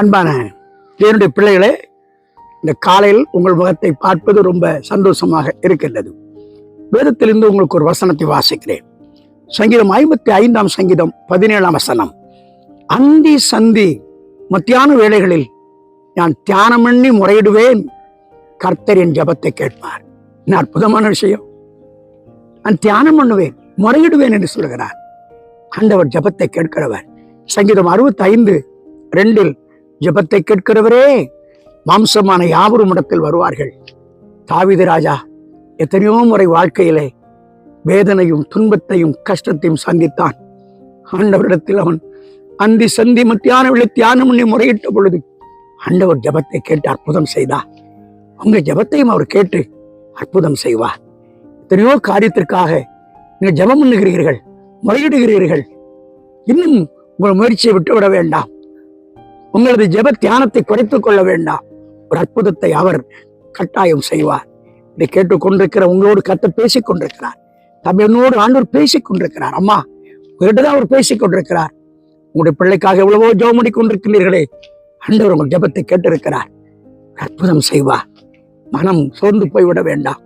அன்பான என்னுடைய பிள்ளைகளே இந்த காலையில் உங்கள் முகத்தை பார்ப்பது ரொம்ப சந்தோஷமாக இருக்கின்றது. வேதத்திலிருந்து உங்களுக்கு ஒரு வசனத்தை வாசிக்கிறேன். சங்கீதம் ஐம்பத்தி ஐந்தாம் சங்கீதம் பதினேழாம் வசனம். அந்தி சந்தி மத்தியான வேளைகளில் நான் தியானம் பண்ணி முறையிடுவேன். கர்த்தர் என் ஜபத்தை கேட்பார். என்ன அற்புதமான விஷயம். நான் தியானம் பண்ணுவேன் முறையிடுவேன் என்று சொல்கிறார். ஆண்டவர் ஜபத்தை கேட்கிறவர். சங்கீதம் அறுபத்தி ஐந்து ரெண்டில் ஜபத்தை கேட்கிறவரே மாம்சமான யாவரும் இடத்தில் வருவார்கள். தாவித ராஜா எத்தனையோ முறை வாழ்க்கையிலே வேதனையும் துன்பத்தையும் கஷ்டத்தையும் சந்தித்தான். ஆண்டவரிடத்தில் அவன் அந்தி சந்தி மத்தியான விழி தியானம் பண்ணி முறையிட்ட பொழுது ஆண்டவர் ஜபத்தை கேட்டு அற்புதம் செய்தார். உங்க ஜபத்தையும் அவர் கேட்டு அற்புதம் செய்வார். எத்தனையோ காரியத்திற்காக நீங்க ஜபம் பண்ணுகிறீர்கள் முறையிடுகிறீர்கள். இன்னும் உங்கள் முயற்சியை விட்டுவிட வேண்டாம். உங்களது ஜெப தியானத்தை குறைத்துக் கொள்ள வேண்டாம். ஒரு அற்புதத்தை அவர் கட்டாயம் செய்வார். இதை கேட்டுக்கொண்டிருக்கிற உங்களோடு கத்த பேசிக் கொண்டிருக்கிறார் தம்பியனோடு ஆண்டவர் பேசிக் கொண்டிருக்கிறார் அம்மா உங்கள்கிட்ட தான் அவர் பேசிக் கொண்டிருக்கிறார் உங்களுடைய பிள்ளைக்காக எவ்வளவோ ஜெபம் பண்ணி கொண்டிருக்கிறீர்களே ஆண்டவர் உங்கள் ஜெபத்தை கேட்டிருக்கிறார். ஒரு அற்புதம் செய்வார். மனம் சோர்ந்து போய்விட வேண்டாம்.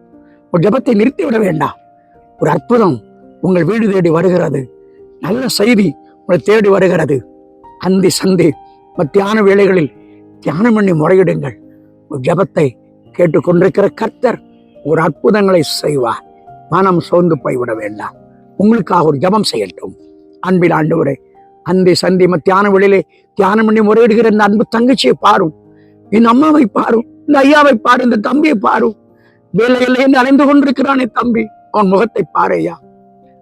ஒரு ஜெபத்தை நிறுத்தி விட வேண்டாம். ஒரு அற்புதம் உங்கள் வீடு தேடி வருகிறது. நல்ல செய்தி உங்களை தேடி வருகிறது. அந்தி சந்தி மத்தியான வேளைகளில் தியானம் பண்ணி முறையிடுங்கள். ஜபத்தை கேட்டுக்கொண்டிருக்கிற கர்த்தர் ஒரு அற்புதங்களை செய்வார். மனம் சோர்ந்து போய்விட வேண்டாம். உங்களுக்காக ஒரு ஜெபம் செய்யட்டும். அன்பில் ஆண்டவரே அந்தி சந்தி மத்தியான வேளையிலே தியானம் பண்ணி முறையிடுகிற இந்த அன்பு தங்கச்சியை பாரும். என் அம்மாவை பாரும். இந்த ஐயாவை பாரு இந்த தம்பியை பாரும். வேலையில் என்று அலைந்து கொண்டிருக்கிறானே தம்பி. அவன் முகத்தை பாரையா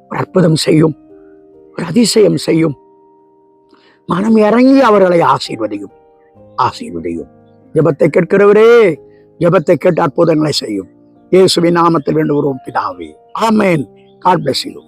ஒரு அற்புதம் செய்யும். ஒரு அதிசயம் செய்யும். மனம் இறங்கி அவர்களை ஆசீர்வதியும் ஆசீர்வதியும். ஜெபத்தை கேட்கிறவரே ஜெபத்தை கேட்டு அற்புதங்களை செய்யும். இயேசுவின் நாமத்தில் வேண்டுகிறோம் பிதாவே. ஆமேன். God bless you